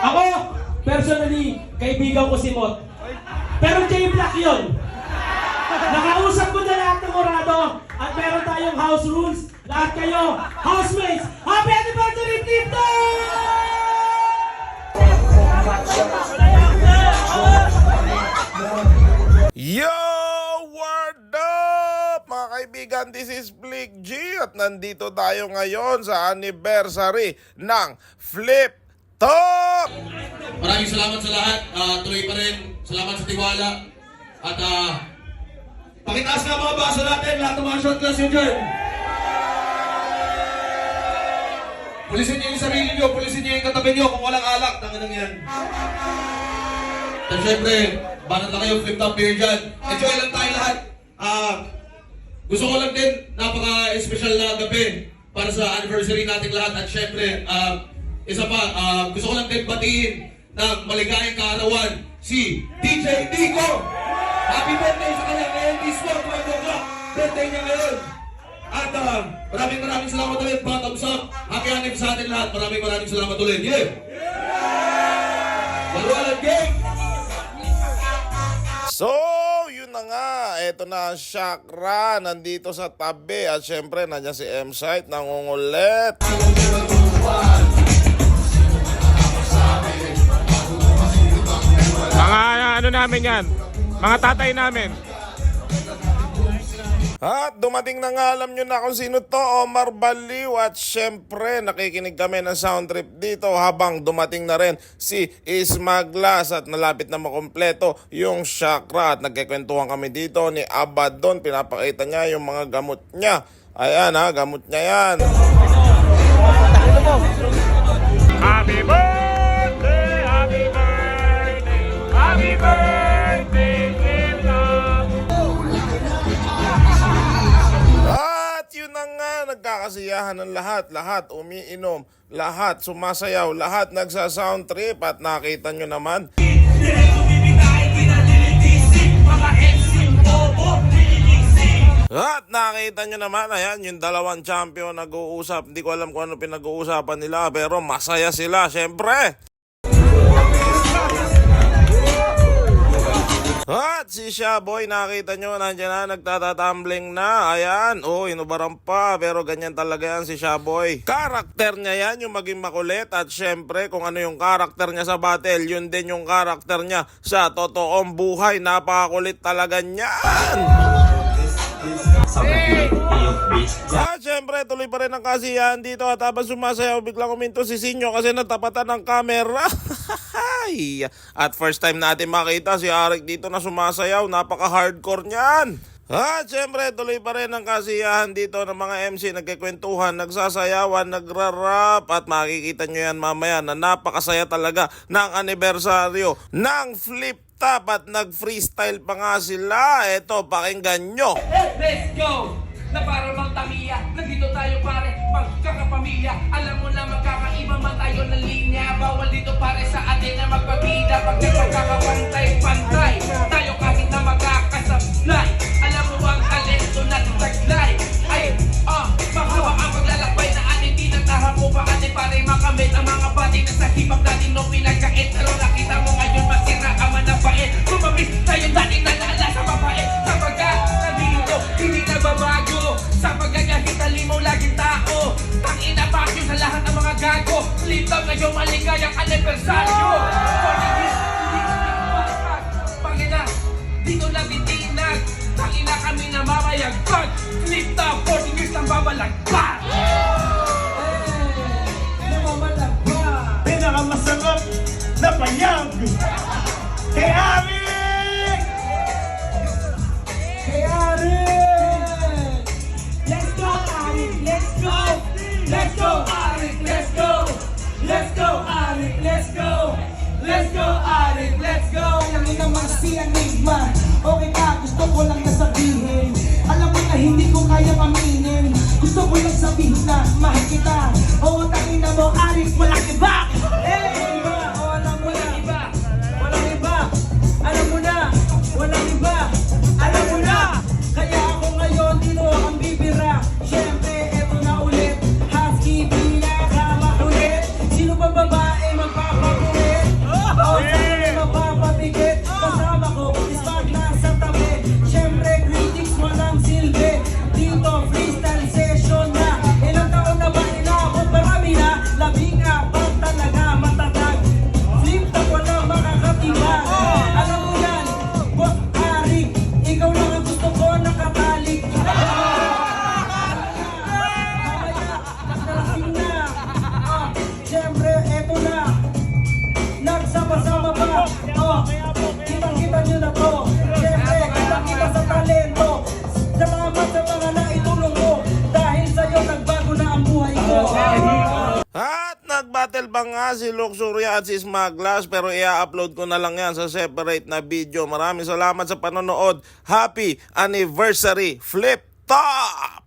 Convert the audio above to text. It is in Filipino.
Ako, personally, kaibigan ko si Mot. Pero J Black yun. Nakausap ko na lahat ng Morado at meron tayong house rules. Lahat kayo, housemates, happy anniversary, Tito! Yo! Word up! Mga kaibigan, this is Blick G at nandito tayo ngayon sa anniversary ng Flip Top! Maraming salamat sa lahat. Ah, tuloy pa rin. Salamat sa tiwala. At ah, pakitaas nga mga baso natin. Lahat ng mga shot glass yun dyan. Pulisin niyo yung sarili niyo. Pulisin niyo yung katabi niyo. Kung walang alak, tangan yan. At syempre, banat na kayo flip top beer dyan. Enjoy lang tayo lahat. Ah, gusto ko lang din, napaka-special na gabi para sa anniversary nating lahat. At syempre, ah, isa pa, ah, gusto ko lang din batiin ng maligayang kaarawan si DJ Nico. Happy birthday sa kanya ngayon, Disco, 12 o'clock. Birthday niya ngayon. At ah, maraming maraming salamat ulit, bottoms up. Happy anniversary sa atin lahat. Maraming maraming salamat ulit. Yeah! Maluwalan, gang! So, yun na nga. Ito na ang Shakra. Nandito sa tabi. At syempre, nandiyan si M-Site. Nangungulit. Mga namin yan, mga tatay namin. At dumating na nga alam nyo na kung sino to, Omar Baliw. At syempre, nakikinig kami ng sound trip dito habang dumating na rin si Ismaglas at nalapit na makompleto yung chakra. At nagkikwentuhan kami dito ni Abaddon. Pinapakita niya yung mga gamot niya. Ayan ha, gamot niya yan. Happy birthday, nagkakasiyahan ng lahat. Lahat umiinom, lahat sumasayaw, lahat nagsa-sound trip. At nakita nyo naman, At nakita nyo naman, ayan, yung dalawang champion nag-uusap. Hindi ko alam kung ano pinag-uusapan nila, pero masaya sila, syempre. At si Shaboy, nakita nyo, nandiyan na, nagtatatumbling na. Ayan, oh, inubaran pa, pero ganyan talaga yan si Shaboy. Karakter niya yan, yung maging makulit. At syempre, kung ano yung karakter niya sa battle, yun din yung karakter niya sa totoong buhay. Napakakulit talaga niyan. At syempre, tuloy pa rin ang kasiyahan dito at habang sumasayaw, biglang uminto si Sinyo kasi natapatan ng camera. Ay! at first time natin makita si Arik dito na sumasayaw, napaka-hardcore niyan. At syempre, tuloy pa rin ang kasiyahan dito ng mga MC nagkikwentuhan, nagsasayawan, nagrarap at makikita nyo yan mamaya na napakasaya talaga ng anibersaryo ng Flip Top at nag-freestyle pa nga sila. Eto, pakinggan nyo. Let's go! Na para bang tamiya Nandito tayo pare, magkakapamilya Alam mo na magkakaiba man tayo ng linya Bawal dito pare sa hindi na babago Sa pagagahit mo laging tao. Tangina pasyo sa lahat ng mga gago. Flip up ngayon maligayang anibersaryo. Pangina, dito na bitinag Tangina kami na mamayagpag top, 40 years ng babalagpag si Enigma Okay ka, gusto ko lang na Kitang-kita nyo na to Siyempre, kitang-kita talento Salamat sa mga naitulong mo Dahil sa'yo, nagbago na ang buhay ko At nagbattle pa nga si Luxuria at si Smaglash pero i-upload ko na lang yan sa separate na video. Maraming salamat sa panonood. Happy Anniversary Flip Top!